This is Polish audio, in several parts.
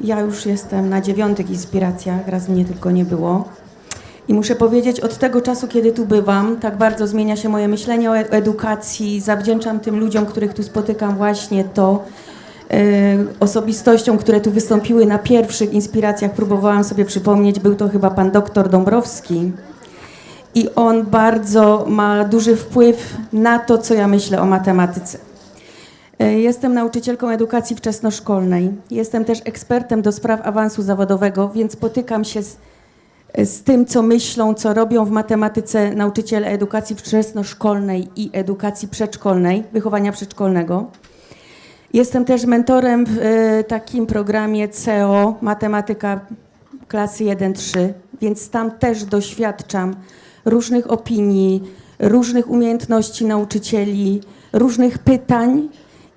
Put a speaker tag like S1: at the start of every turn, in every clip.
S1: Ja już jestem na dziewiątych inspiracjach, raz mnie tylko nie było. I muszę powiedzieć, od tego czasu, kiedy tu bywam, tak bardzo zmienia się moje myślenie o e- edukacji. Zawdzięczam tym ludziom, których tu spotykam, właśnie to. e, osobistościom, które tu wystąpiły na pierwszych inspiracjach, próbowałam sobie przypomnieć, był to chyba pan doktor Dąbrowski. I on bardzo ma duży wpływ na to, co ja myślę o matematyce. E, Jestem nauczycielką edukacji wczesnoszkolnej. Jestem też ekspertem do spraw awansu zawodowego, więc spotykam się z, z tym, co myślą, co robią w matematyce nauczyciele edukacji wczesnoszkolnej i edukacji przedszkolnej, wychowania przedszkolnego. Jestem też mentorem w e, takim programie CEO Matematyka klasy 1-3, więc tam też doświadczam różnych opinii, różnych umiejętności nauczycieli, różnych pytań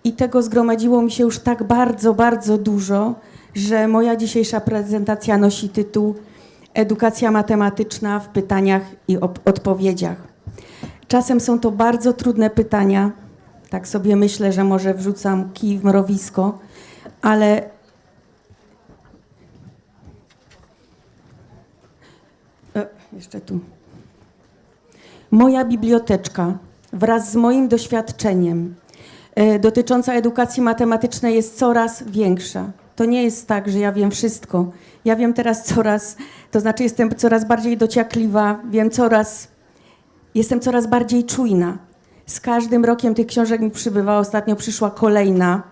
S1: i tego zgromadziło mi się już tak bardzo, bardzo dużo, że moja dzisiejsza prezentacja nosi tytuł Edukacja matematyczna w pytaniach i odpowiedziach. Czasem są to bardzo trudne pytania, tak sobie myślę, że może wrzucam kij w mrowisko, ale E, jeszcze tu. Moja biblioteczka wraz z moim doświadczeniem dotycząca edukacji matematycznej jest coraz większa. To nie jest tak, że ja wiem wszystko. Ja wiem teraz coraz, to znaczy jestem coraz bardziej dociekliwa, wiem coraz, jestem coraz bardziej czujna. Z każdym rokiem tych książek mi przybywa. Ostatnio przyszła kolejna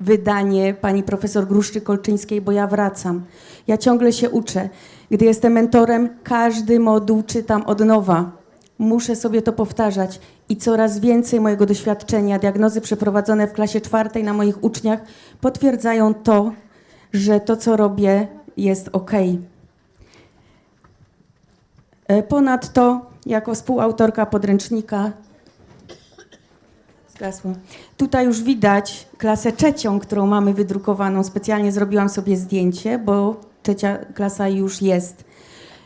S1: wydanie pani profesor Gruszczy-Kolczyńskiej, bo ja wracam. Ja ciągle się uczę. Gdy jestem mentorem, każdy moduł czytam od nowa. Muszę sobie to powtarzać i coraz więcej mojego doświadczenia, diagnozy przeprowadzone w klasie czwartej na moich uczniach potwierdzają to, że to, co robię, jest ok. E, Ponadto, jako współautorka podręcznika Zgasło. Tutaj już widać klasę trzecią, którą mamy wydrukowaną. Specjalnie zrobiłam sobie zdjęcie, bo trzecia klasa już jest.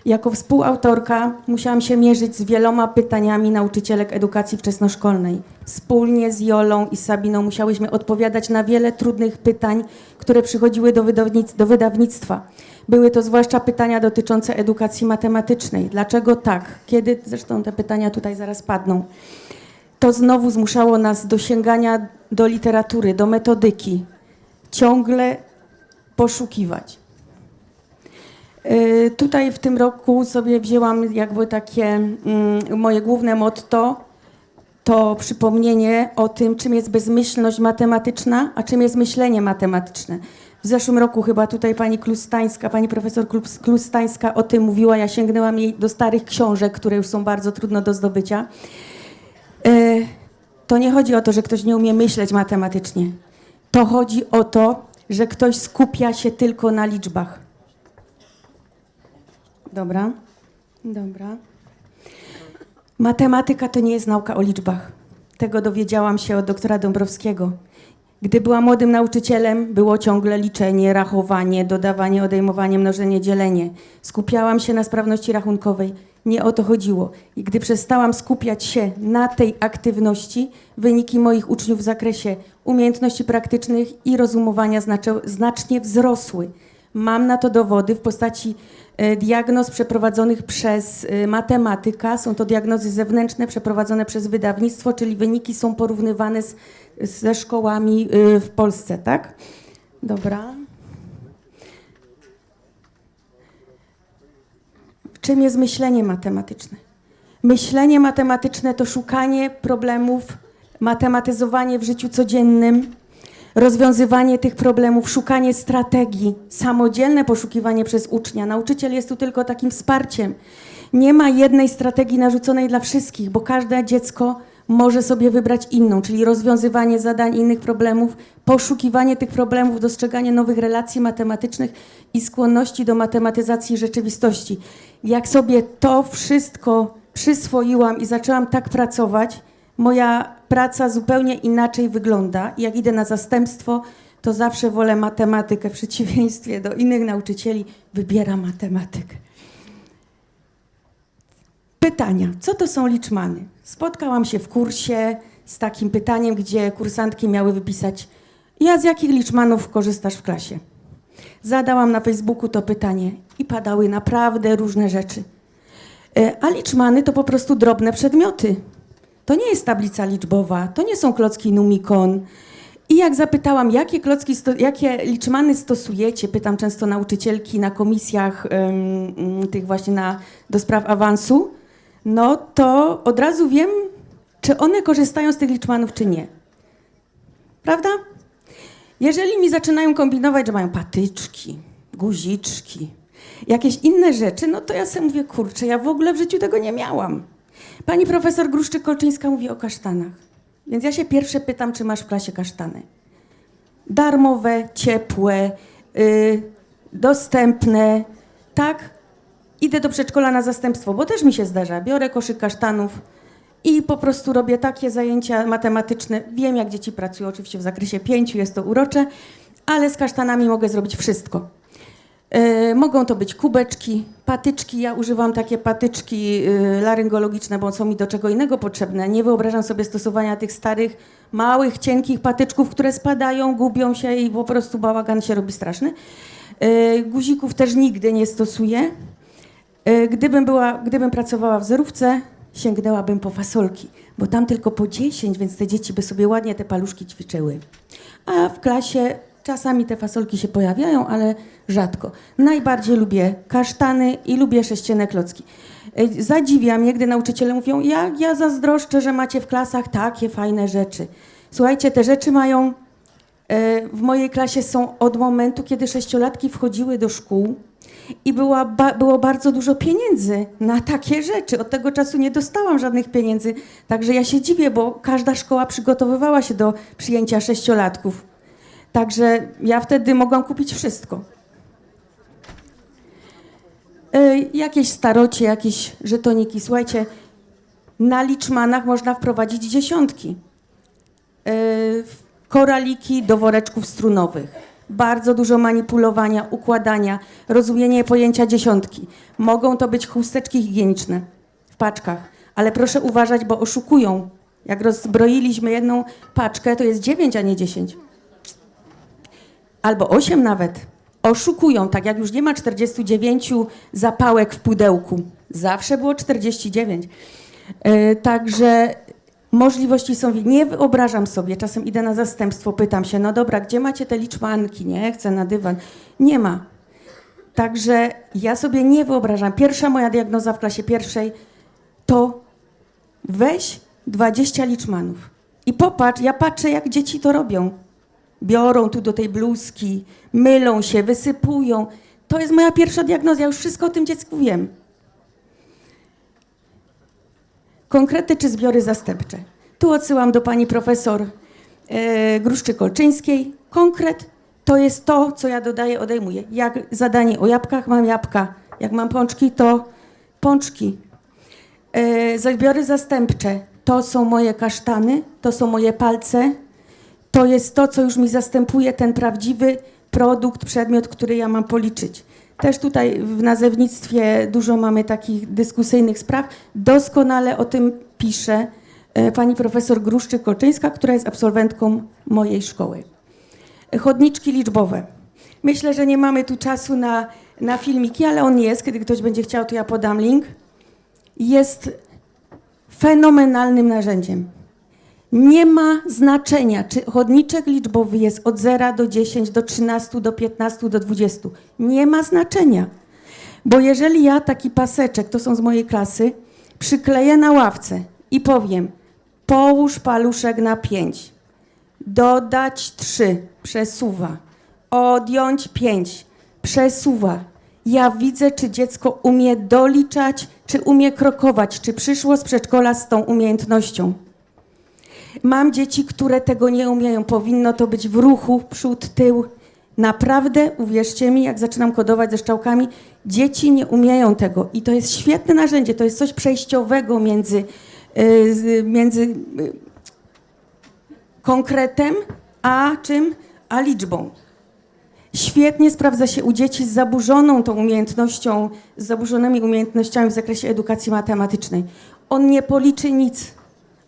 S1: Jako współautorka musiałam się mierzyć z wieloma pytaniami nauczycielek edukacji wczesnoszkolnej. Wspólnie z Jolą i Sabiną musiałyśmy odpowiadać na wiele trudnych pytań, które przychodziły do, wydawnic- do wydawnictwa. Były to zwłaszcza pytania dotyczące edukacji matematycznej. Dlaczego tak? Kiedy, zresztą te pytania tutaj zaraz padną to znowu zmuszało nas do sięgania do literatury, do metodyki. Ciągle poszukiwać. Y, Tutaj w tym roku sobie wzięłam jakby takie mm, moje główne motto, to przypomnienie o tym, czym jest bezmyślność matematyczna, a czym jest myślenie matematyczne. W zeszłym roku chyba tutaj pani Klustańska, pani profesor Klus- Klustańska o tym mówiła. Ja sięgnęłam jej do starych książek, które już są bardzo trudno do zdobycia. E, to nie chodzi o to, że ktoś nie umie myśleć matematycznie. To chodzi o to, że ktoś skupia się tylko na liczbach. Dobra? Dobra. Matematyka to nie jest nauka o liczbach. Tego dowiedziałam się od doktora Dąbrowskiego. Gdy byłam młodym nauczycielem, było ciągle liczenie, rachowanie, dodawanie, odejmowanie, mnożenie, dzielenie. Skupiałam się na sprawności rachunkowej. Nie o to chodziło. I gdy przestałam skupiać się na tej aktywności, wyniki moich uczniów w zakresie umiejętności praktycznych i rozumowania znacze, znacznie wzrosły. Mam na to dowody w postaci e, diagnoz przeprowadzonych przez e, matematyka. Są to diagnozy zewnętrzne przeprowadzone przez wydawnictwo, czyli wyniki są porównywane z, ze szkołami e, w Polsce, tak? Dobra. Czym jest myślenie matematyczne? Myślenie matematyczne to szukanie problemów, matematyzowanie w życiu codziennym, rozwiązywanie tych problemów, szukanie strategii, samodzielne poszukiwanie przez ucznia. Nauczyciel jest tu tylko takim wsparciem. Nie ma jednej strategii narzuconej dla wszystkich, bo każde dziecko może sobie wybrać inną, czyli rozwiązywanie zadań innych problemów, poszukiwanie tych problemów, dostrzeganie nowych relacji matematycznych i skłonności do matematyzacji rzeczywistości. Jak sobie to wszystko przyswoiłam i zaczęłam tak pracować, moja praca zupełnie inaczej wygląda. Jak idę na zastępstwo, to zawsze wolę matematykę. W przeciwieństwie do innych nauczycieli wybieram matematykę. Pytania. Co to są liczmany? Spotkałam się w kursie z takim pytaniem, gdzie kursantki miały wypisać, ja z jakich liczmanów korzystasz w klasie? Zadałam na Facebooku to pytanie i padały naprawdę różne rzeczy. E, A liczmany to po prostu drobne przedmioty. To nie jest tablica liczbowa, to nie są klocki Numikon. I jak zapytałam, jakie klocki, jakie liczmany stosujecie, pytam często nauczycielki na komisjach ym, ym, tych właśnie na, do spraw awansu, no to od razu wiem, czy one korzystają z tych liczmanów, czy nie. Prawda? Jeżeli mi zaczynają kombinować, że mają patyczki, guziczki, jakieś inne rzeczy, no to ja sobie mówię, kurczę, ja w ogóle w życiu tego nie miałam. Pani profesor Gruszczyk-Kolczyńska mówi o kasztanach. Więc ja się pierwsze pytam, czy masz w klasie kasztany. Darmowe, ciepłe, y, dostępne, tak? Idę do przedszkola na zastępstwo, bo też mi się zdarza. Biorę koszyk kasztanów i po prostu robię takie zajęcia matematyczne. Wiem, jak dzieci pracują, oczywiście w zakresie pięciu, jest to urocze, ale z kasztanami mogę zrobić wszystko. E, mogą to być kubeczki, patyczki. Ja używam takie patyczki e, laryngologiczne, bo są mi do czego innego potrzebne. Nie wyobrażam sobie stosowania tych starych, małych, cienkich patyczków, które spadają, gubią się i po prostu bałagan się robi straszny. E, guzików też nigdy nie stosuję. E, Gdybym, była, gdybym pracowała w zerówce, sięgnęłabym po fasolki, bo tam tylko po 10, więc te dzieci by sobie ładnie te paluszki ćwiczyły. A w klasie czasami te fasolki się pojawiają, ale rzadko. Najbardziej lubię kasztany i lubię sześcienne klocki. Zadziwia mnie, gdy nauczyciele mówią, jak ja zazdroszczę, że macie w klasach takie fajne rzeczy. Słuchajcie, te rzeczy mają E, w mojej klasie są od momentu, kiedy sześciolatki wchodziły do szkół i była ba- było bardzo dużo pieniędzy na takie rzeczy. Od tego czasu nie dostałam żadnych pieniędzy, także ja się dziwię, bo każda szkoła przygotowywała się do przyjęcia sześciolatków. Także ja wtedy mogłam kupić wszystko. E, jakieś starocie, jakieś żetoniki. Słuchajcie, na liczmanach można wprowadzić dziesiątki. E, koraliki do woreczków strunowych. Bardzo dużo manipulowania, układania, rozumienie pojęcia dziesiątki. Mogą to być chusteczki higieniczne w paczkach, ale proszę uważać, bo oszukują. Jak rozbroiliśmy jedną paczkę, to jest 9, a nie 10. Albo 8 nawet. Oszukują, tak jak już nie ma 49 zapałek w pudełku. Zawsze było 49. Yy, także Możliwości są, nie wyobrażam sobie, czasem idę na zastępstwo, pytam się, no dobra, gdzie macie te liczmanki, nie, chcę na dywan. Nie ma. Także ja sobie nie wyobrażam. Pierwsza moja diagnoza w klasie pierwszej to weź 20 liczmanów i popatrz, ja patrzę jak dzieci to robią. Biorą tu do tej bluzki, mylą się, wysypują. To jest moja pierwsza diagnoza, ja już wszystko o tym dziecku wiem. Konkrety czy zbiory zastępcze. Tu odsyłam do pani profesor e, Gruszczy-Kolczyńskiej. Konkret to jest to, co ja dodaję, odejmuję. Jak zadanie o jabłkach, mam jabłka. Jak mam pączki, to pączki. E, zbiory zastępcze to są moje kasztany, to są moje palce. To jest to, co już mi zastępuje ten prawdziwy produkt, przedmiot, który ja mam policzyć. Też tutaj w nazewnictwie dużo mamy takich dyskusyjnych spraw. Doskonale o tym pisze e, pani profesor Gruszczyk-Kolczyńska, która jest absolwentką mojej szkoły. Chodniczki liczbowe. Myślę, że nie mamy tu czasu na, na filmiki, ale on jest. Kiedy ktoś będzie chciał, to ja podam link. Jest fenomenalnym narzędziem. Nie ma znaczenia, czy chodniczek liczbowy jest od 0 do 10, do 13, do 15, do 20. Nie ma znaczenia. Bo jeżeli ja taki paseczek, to są z mojej klasy, przykleję na ławce i powiem, połóż paluszek na 5, dodać 3, przesuwa, odjąć 5, przesuwa. Ja widzę, czy dziecko umie doliczać, czy umie krokować, czy przyszło z przedszkola z tą umiejętnością. Mam dzieci, które tego nie umieją. Powinno to być w ruchu, przód, tył. Naprawdę, uwierzcie mi, jak zaczynam kodować ze szczałkami, dzieci nie umieją tego. I to jest świetne narzędzie, to jest coś przejściowego między, yy, między yy, konkretem a czym? A liczbą. Świetnie sprawdza się u dzieci z zaburzoną tą umiejętnością, z zaburzonymi umiejętnościami w zakresie edukacji matematycznej. On nie policzy nic,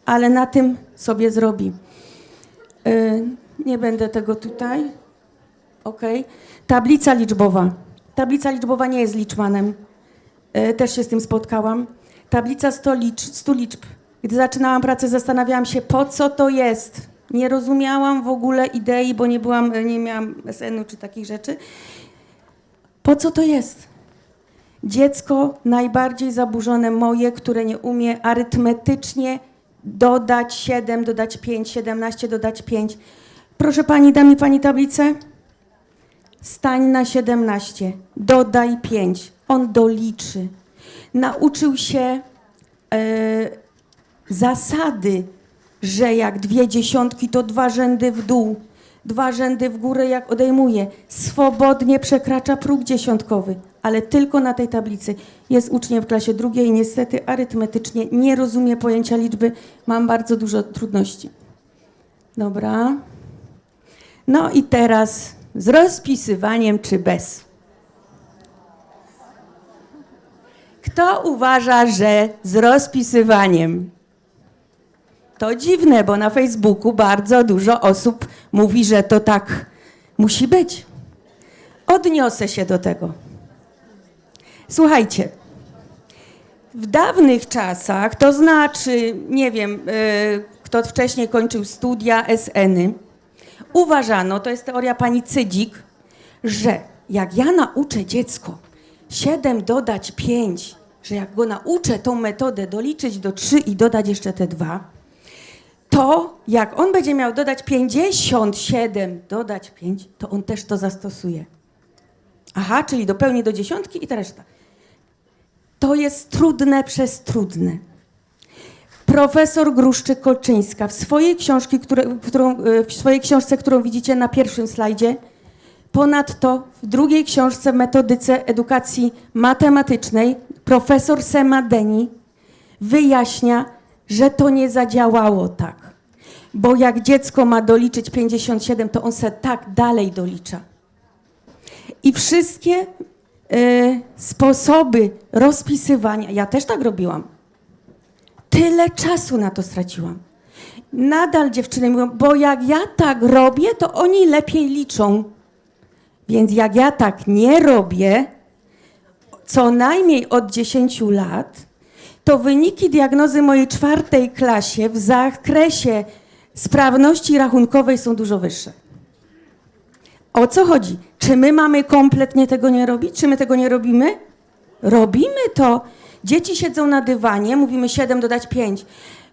S1: ale na tym sobie zrobi. Yy, nie będę tego tutaj Ok. Tablica liczbowa. Tablica liczbowa nie jest liczmanem. E, Też się z tym spotkałam. Tablica 100, licz, 100 liczb. Gdy zaczynałam pracę, zastanawiałam się, po co to jest. Nie rozumiałam w ogóle idei, bo nie byłam, nie miałam SN-u czy takich rzeczy. Po co to jest? Dziecko najbardziej zaburzone moje, które nie umie arytmetycznie dodać 7, dodać 5, 17, dodać 5. Proszę pani, da mi pani tablicę? Stań na 17, dodaj 5. On doliczy. Nauczył się e, zasady, że jak dwie dziesiątki, to dwa rzędy w dół, dwa rzędy w górę, jak odejmuje. Swobodnie przekracza próg dziesiątkowy, ale tylko na tej tablicy. Jest uczniem w klasie drugiej niestety arytmetycznie nie rozumie pojęcia liczby. Mam bardzo dużo trudności. Dobra. No i teraz z rozpisywaniem czy bez. Kto uważa, że z rozpisywaniem? To dziwne, bo na Facebooku bardzo dużo osób mówi, że to tak musi być. Odniosę się do tego. Słuchajcie, w dawnych czasach, to znaczy, nie wiem, y, kto wcześniej kończył studia SN-y, uważano, to jest teoria pani Cydzik, że jak ja nauczę dziecko 7 dodać 5, że jak go nauczę tą metodę doliczyć do 3 i dodać jeszcze te dwa, to jak on będzie miał dodać 57, dodać 5, to on też to zastosuje. Aha, czyli dopełni do dziesiątki i ta reszta. To jest trudne przez trudne. Profesor Gruszczyk-Kolczyńska w swojej, książki, które, którą, e, w swojej książce, którą widzicie na pierwszym slajdzie, ponadto w drugiej książce metodyce edukacji matematycznej profesor Sema Deni wyjaśnia, że to nie zadziałało tak. Bo jak dziecko ma doliczyć 57, to on se tak dalej dolicza. I wszystkie e, sposoby rozpisywania, ja też tak robiłam. Tyle czasu na to straciłam. Nadal dziewczyny mówią, bo jak ja tak robię, to oni lepiej liczą. Więc jak ja tak nie robię, co najmniej od 10 lat, to wyniki diagnozy mojej czwartej klasie w zakresie sprawności rachunkowej są dużo wyższe. O co chodzi? Czy my mamy kompletnie tego nie robić? Czy my tego nie robimy? Robimy to. Dzieci siedzą na dywanie, mówimy 7 dodać 5.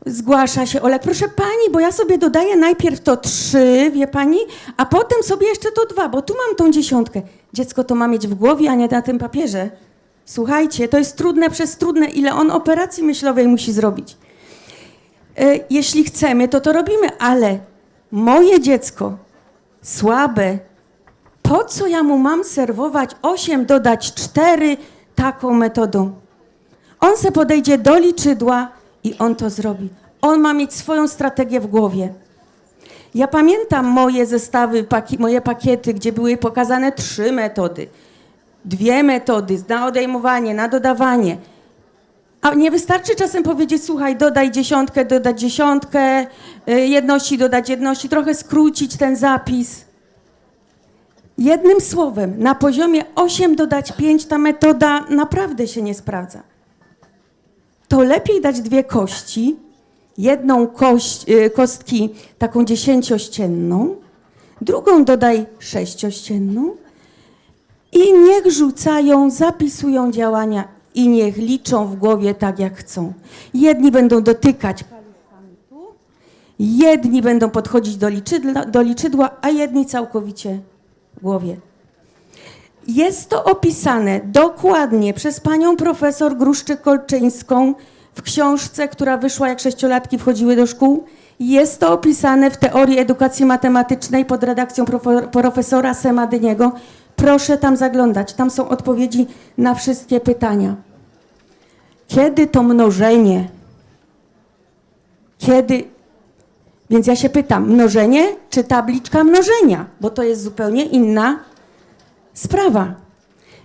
S1: Zgłasza się Olek, proszę pani, bo ja sobie dodaję najpierw to 3, wie pani, a potem sobie jeszcze to 2, bo tu mam tą dziesiątkę. Dziecko to ma mieć w głowie, a nie na tym papierze. Słuchajcie, to jest trudne przez trudne, ile on operacji myślowej musi zrobić. E, Jeśli chcemy, to to robimy, ale moje dziecko słabe, po co ja mu mam serwować 8, dodać 4 taką metodą? On se podejdzie do liczydła i on to zrobi. On ma mieć swoją strategię w głowie. Ja pamiętam moje zestawy, moje pakiety, gdzie były pokazane trzy metody. Dwie metody na odejmowanie, na dodawanie. A nie wystarczy czasem powiedzieć, słuchaj, dodaj dziesiątkę, dodać dziesiątkę, y, jedności, dodać jedności, trochę skrócić ten zapis. Jednym słowem, na poziomie 8 dodać 5 ta metoda naprawdę się nie sprawdza. To lepiej dać dwie kości, jedną kość, y, kostki taką dziesięciościenną, drugą dodaj sześciościenną i niech rzucają, zapisują działania i niech liczą w głowie tak jak chcą. Jedni będą dotykać tu, jedni będą podchodzić do liczydła, do liczydła a jedni całkowicie w głowie. Jest to opisane dokładnie przez panią profesor Gruszczyk-Kolczyńską w książce, która wyszła jak sześciolatki wchodziły do szkół. Jest to opisane w teorii edukacji matematycznej pod redakcją profesora Sema Dyniego. Proszę tam zaglądać, tam są odpowiedzi na wszystkie pytania. Kiedy to mnożenie? Kiedy więc ja się pytam, mnożenie czy tabliczka mnożenia? Bo to jest zupełnie inna sprawa.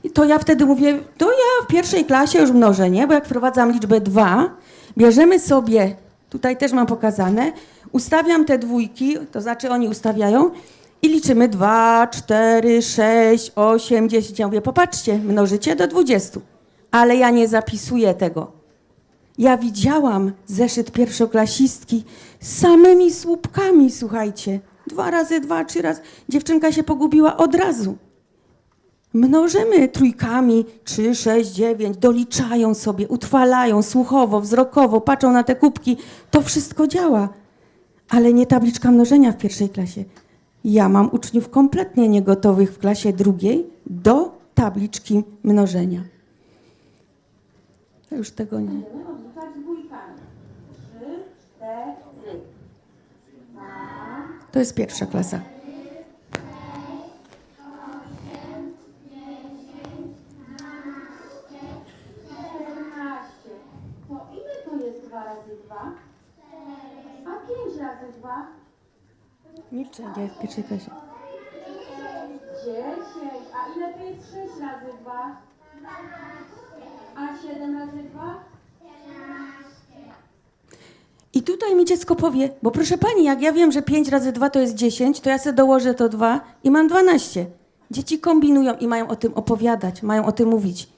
S1: I to ja wtedy mówię, to ja w pierwszej klasie już mnożenie, bo jak wprowadzam liczbę 2, bierzemy sobie, tutaj też mam pokazane, ustawiam te dwójki, to znaczy oni ustawiają I liczymy 2, 4, 6, 8, 10. Ja mówię, popatrzcie, mnożycie do 20. Ale ja nie zapisuję tego. Ja widziałam zeszyt pierwszoklasistki z samymi słupkami, słuchajcie. Dwa razy dwa, trzy razy. Dziewczynka się pogubiła od razu. Mnożymy trójkami 3, 6, 9, doliczają sobie, utrwalają słuchowo, wzrokowo, patrzą na te kubki. To wszystko działa, ale nie tabliczka mnożenia w pierwszej klasie. Ja mam uczniów kompletnie niegotowych w klasie drugiej do tabliczki mnożenia. Ja już tego nie. To jest pierwsza klasa.
S2: To ile to jest 2 razy 2? A 5 razy 2?
S1: Milczenie w pierwszej klasie.
S2: 10. A ile to jest 6 razy 2? A 7 razy 2?
S1: I tutaj mi dziecko powie, bo proszę pani, jak ja wiem, że 5 razy 2 to jest 10, to ja sobie dołożę to 2 i mam 12. Dzieci kombinują i mają o tym opowiadać, mają o tym mówić,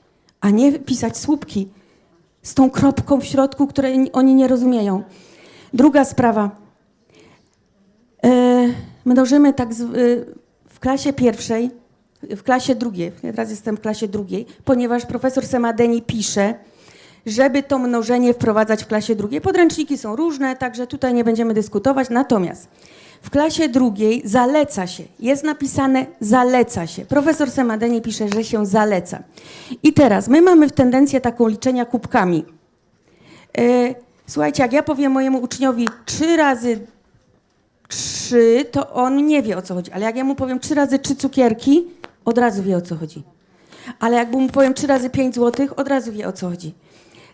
S1: a nie pisać słupki z tą kropką w środku, której oni nie rozumieją. Druga sprawa. Mnożymy tak z, e, w klasie pierwszej, w klasie drugiej, ja teraz jestem w klasie drugiej, ponieważ profesor Semadeni pisze, żeby to mnożenie wprowadzać w klasie drugiej. Podręczniki są różne, także tutaj nie będziemy dyskutować. Natomiast w klasie drugiej zaleca się, jest napisane zaleca się. Profesor Semadeni pisze, że się zaleca. I teraz my mamy tendencję taką liczenia kubkami. E, Słuchajcie, jak ja powiem mojemu uczniowi trzy razy trzy, to on nie wie o co chodzi. Ale jak ja mu powiem trzy razy trzy cukierki, od razu wie o co chodzi. Ale jak mu powiem trzy razy pięć złotych, od razu wie o co chodzi.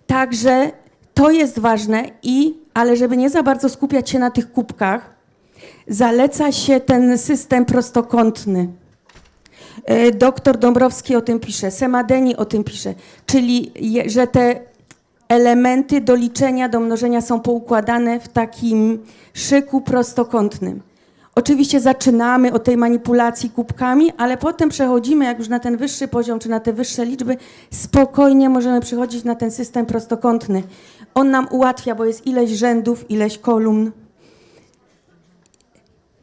S1: Także to jest ważne i, ale żeby nie za bardzo skupiać się na tych kubkach, zaleca się ten system prostokątny. E, Doktor Dąbrowski o tym pisze, Semadeni o tym pisze, czyli że te elementy do liczenia, do mnożenia są poukładane w takim szyku prostokątnym. Oczywiście zaczynamy od tej manipulacji kubkami, ale potem przechodzimy, jak już na ten wyższy poziom, czy na te wyższe liczby, spokojnie możemy przechodzić na ten system prostokątny. On nam ułatwia, bo jest ileś rzędów, ileś kolumn.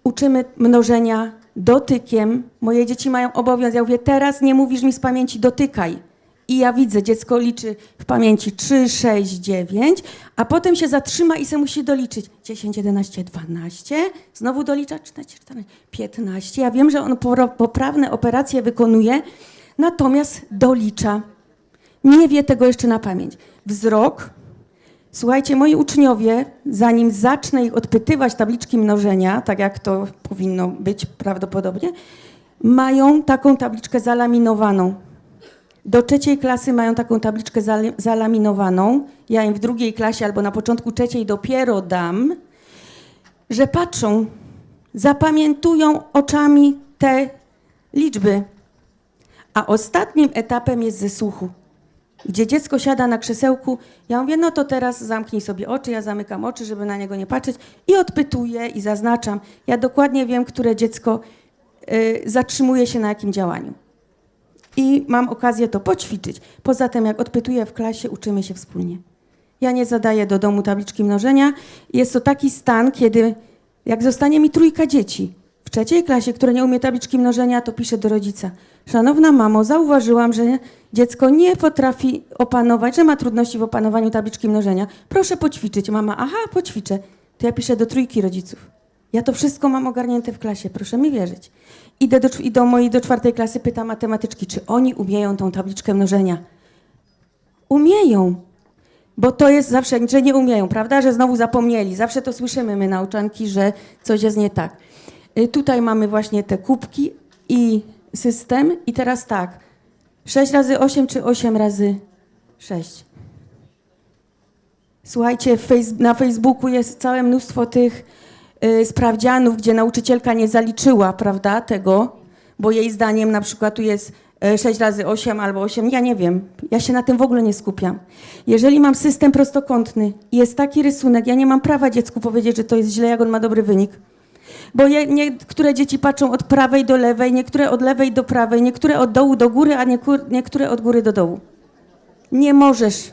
S1: Uczymy mnożenia dotykiem. Moje dzieci mają obowiązek. Ja mówię, teraz nie mówisz mi z pamięci dotykaj. I ja widzę, dziecko liczy w pamięci 3, 6, 9, a potem się zatrzyma i se musi doliczyć 10, 11, 12, znowu dolicza 14, 14, 15. Ja wiem, że on poprawne operacje wykonuje, natomiast dolicza. Nie wie tego jeszcze na pamięć. Wzrok. Słuchajcie, moi uczniowie, zanim zacznę ich odpytywać tabliczki mnożenia, tak jak to powinno być prawdopodobnie, mają taką tabliczkę zalaminowaną. Do trzeciej klasy mają taką tabliczkę zalaminowaną. Ja im w drugiej klasie albo na początku trzeciej dopiero dam, że patrzą, zapamiętują oczami te liczby. A ostatnim etapem jest ze słuchu, gdzie dziecko siada na krzesełku. Ja mówię, no to teraz zamknij sobie oczy, ja zamykam oczy, żeby na niego nie patrzeć i odpytuję i zaznaczam. Ja dokładnie wiem, które dziecko y, zatrzymuje się na jakim działaniu i mam okazję to poćwiczyć. Poza tym, jak odpytuję w klasie, uczymy się wspólnie. Ja nie zadaję do domu tabliczki mnożenia. Jest to taki stan, kiedy jak zostanie mi trójka dzieci w trzeciej klasie, które nie umie tabliczki mnożenia, to piszę do rodzica. Szanowna mamo, zauważyłam, że dziecko nie potrafi opanować, że ma trudności w opanowaniu tabliczki mnożenia. Proszę poćwiczyć. Mama, aha, poćwiczę. To ja piszę do trójki rodziców. Ja to wszystko mam ogarnięte w klasie, proszę mi wierzyć. Idę do, do mojej do czwartej klasy, pytam matematyczki, czy oni umieją tą tabliczkę mnożenia. Umieją, bo to jest zawsze, że nie umieją, prawda, że znowu zapomnieli. Zawsze to słyszymy my, nauczanki, że coś jest nie tak. Y, Tutaj mamy właśnie te kubki i system. I teraz tak, 6 razy 8 czy 8 razy 6? Słuchajcie, na Facebooku jest całe mnóstwo tych sprawdzianów, gdzie nauczycielka nie zaliczyła, prawda, tego, bo jej zdaniem na przykład tu jest y, 6 razy 8 albo 8, ja nie wiem. Ja się na tym w ogóle nie skupiam. Jeżeli mam system prostokątny i jest taki rysunek, ja nie mam prawa dziecku powiedzieć, że to jest źle, jak on ma dobry wynik. bo niektóre dzieci patrzą od prawej do lewej, niektóre od lewej do prawej, niektóre od dołu do góry, a niektóre od góry do dołu. Nie możesz.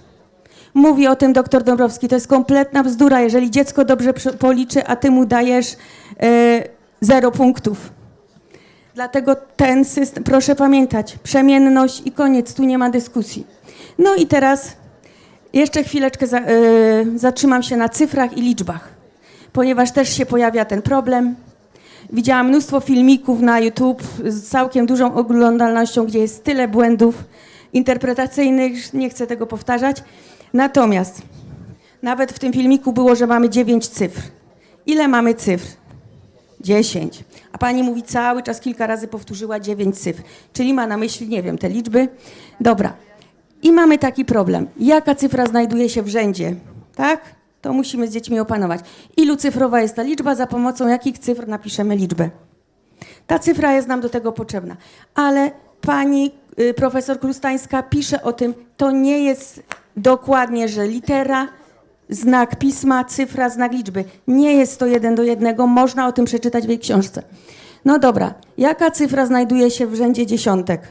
S1: Mówi o tym doktor Dąbrowski. To jest kompletna bzdura, jeżeli dziecko dobrze policzy, a ty mu dajesz e, zero punktów. Dlatego ten system, proszę pamiętać, przemienność i koniec, tu nie ma dyskusji. No i teraz jeszcze chwileczkę za, e, zatrzymam się na cyfrach i liczbach, ponieważ też się pojawia ten problem. Widziałam mnóstwo filmików na YouTube z całkiem dużą oglądalnością, gdzie jest tyle błędów interpretacyjnych, nie chcę tego powtarzać. Natomiast nawet w tym filmiku było, że mamy 9 cyfr. Ile mamy cyfr? 10. A pani mówi cały czas, kilka razy powtórzyła 9 cyfr. Czyli ma na myśli, nie wiem, te liczby. Dobra. I mamy taki problem. Jaka cyfra znajduje się w rzędzie? Tak? To musimy z dziećmi opanować. Ilu cyfrowa jest ta liczba, za pomocą jakich cyfr napiszemy liczbę. Ta cyfra jest nam do tego potrzebna. Ale pani y, profesor Klustańska pisze o tym, to nie jest dokładnie, że litera, znak pisma, cyfra, znak liczby. Nie jest to jeden do jednego, można o tym przeczytać w jej książce. No dobra, jaka cyfra znajduje się w rzędzie dziesiątek?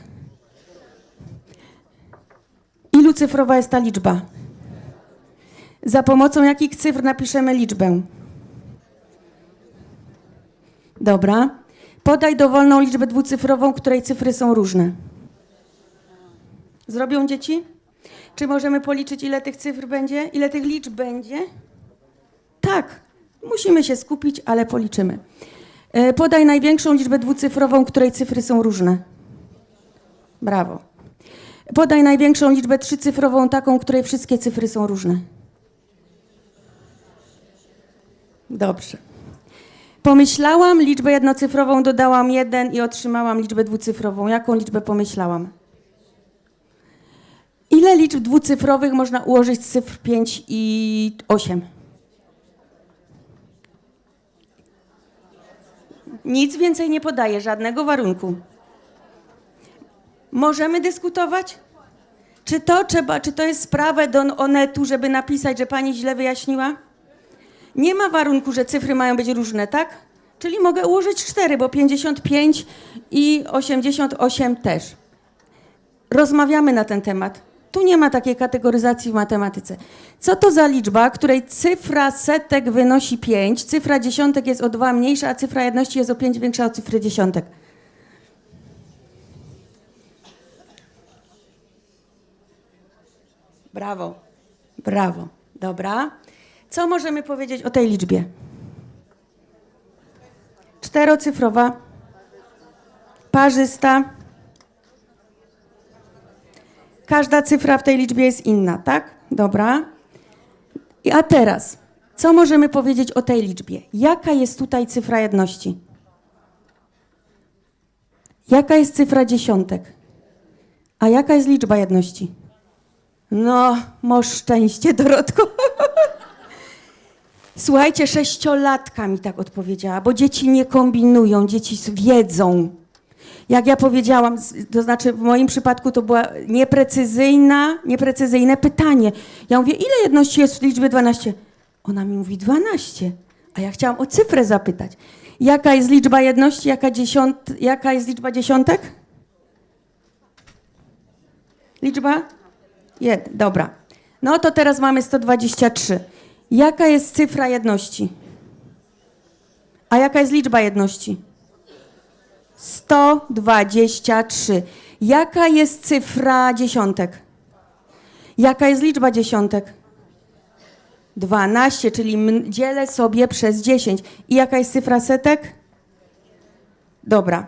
S1: Ilu cyfrowa jest ta liczba? Za pomocą jakich cyfr napiszemy liczbę? Dobra. Podaj dowolną liczbę dwucyfrową, której cyfry są różne. Zrobią dzieci? Czy możemy policzyć, ile tych cyfr będzie? Ile tych liczb będzie? Tak. Musimy się skupić, ale policzymy. E, Podaj największą liczbę dwucyfrową, której cyfry są różne. Brawo. Podaj największą liczbę trzycyfrową, taką, której wszystkie cyfry są różne. Dobrze. Pomyślałam, liczbę jednocyfrową dodałam jeden i otrzymałam liczbę dwucyfrową. Jaką liczbę pomyślałam? Ile liczb dwucyfrowych można ułożyć z cyfr 5 i 8? Nic więcej nie podaję, żadnego warunku. Możemy dyskutować? Czy to trzeba, czy to jest sprawa do Onetu, żeby napisać, że pani źle wyjaśniła? Nie ma warunku, że cyfry mają być różne, tak? Czyli mogę ułożyć cztery, bo 55 i 88 też. Rozmawiamy na ten temat. Tu nie ma takiej kategoryzacji w matematyce. Co to za liczba, której cyfra setek wynosi 5, cyfra dziesiątek jest o 2 mniejsza, a cyfra jedności jest o 5 większa od cyfry dziesiątek? Brawo. Brawo. Dobra. Co możemy powiedzieć o tej liczbie? Czterocyfrowa, parzysta. Każda cyfra w tej liczbie jest inna, tak? Dobra. A teraz, co możemy powiedzieć o tej liczbie? Jaka jest tutaj cyfra jedności? Jaka jest cyfra dziesiątek? A jaka jest liczba jedności? No, masz szczęście, Dorotko. Słuchajcie, sześciolatka mi tak odpowiedziała, bo dzieci nie kombinują, dzieci wiedzą. Jak ja powiedziałam, to znaczy w moim przypadku to była nieprecyzyjna, nieprecyzyjne pytanie. Ja mówię, ile jedności jest w liczbie 12? Ona mi mówi 12, a ja chciałam o cyfrę zapytać. Jaka jest liczba jedności, jaka, dziesiąt, jaka jest liczba dziesiątek? Liczba? Jeden, dobra. No to teraz mamy 123. Jaka jest cyfra jedności? A jaka jest liczba jedności? 123. Jaka jest cyfra dziesiątek? Jaka jest liczba dziesiątek? 12, czyli dzielę sobie przez 10. I jaka jest cyfra setek? Dobra.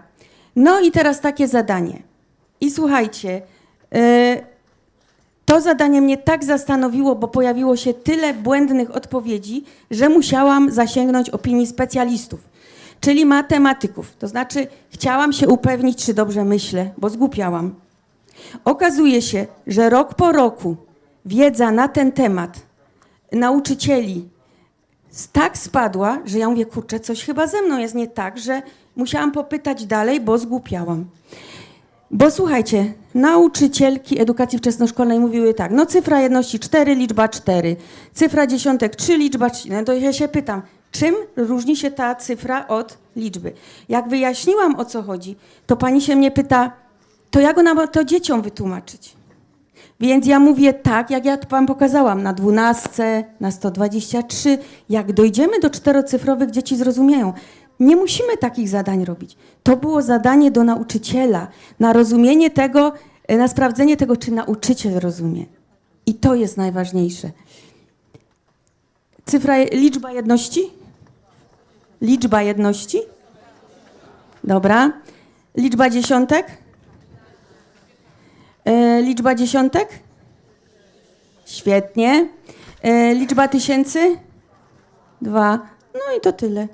S1: No i teraz takie zadanie. I słuchajcie, y, to zadanie mnie tak zastanowiło, bo pojawiło się tyle błędnych odpowiedzi, że musiałam zasięgnąć opinii specjalistów, czyli matematyków. To znaczy, chciałam się upewnić, czy dobrze myślę, bo zgłupiałam. Okazuje się, że rok po roku wiedza na ten temat nauczycieli tak spadła, że ja mówię, kurczę, coś chyba ze mną jest nie tak, że musiałam popytać dalej, bo zgłupiałam. Bo słuchajcie, nauczycielki edukacji wczesnoszkolnej mówiły tak, no cyfra jedności 4, liczba 4, cyfra dziesiątek 3, liczba 3. No to ja się pytam, czym różni się ta cyfra od liczby? Jak wyjaśniłam o co chodzi, to pani się mnie pyta, to jak ona to dzieciom wytłumaczyć? Więc ja mówię tak, jak ja wam pokazałam, na 12, na 123. Jak dojdziemy do czterocyfrowych, dzieci zrozumieją. Nie musimy takich zadań robić. To było zadanie do nauczyciela, na rozumienie tego, e, na sprawdzenie tego, czy nauczyciel rozumie. I to jest najważniejsze. Cyfra, liczba jedności? Liczba jedności? Dobra. Liczba dziesiątek? E, liczba dziesiątek? Świetnie. E, liczba tysięcy? Dwa. No i to tyle.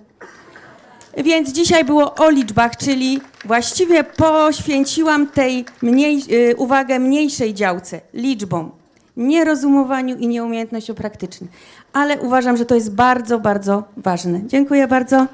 S1: Więc dzisiaj było o liczbach, czyli właściwie poświęciłam tej mniej, y, uwagę mniejszej działce, liczbom, nie rozumowaniu i nieumiejętnościom praktycznym. Ale uważam, że to jest bardzo, bardzo ważne. Dziękuję bardzo.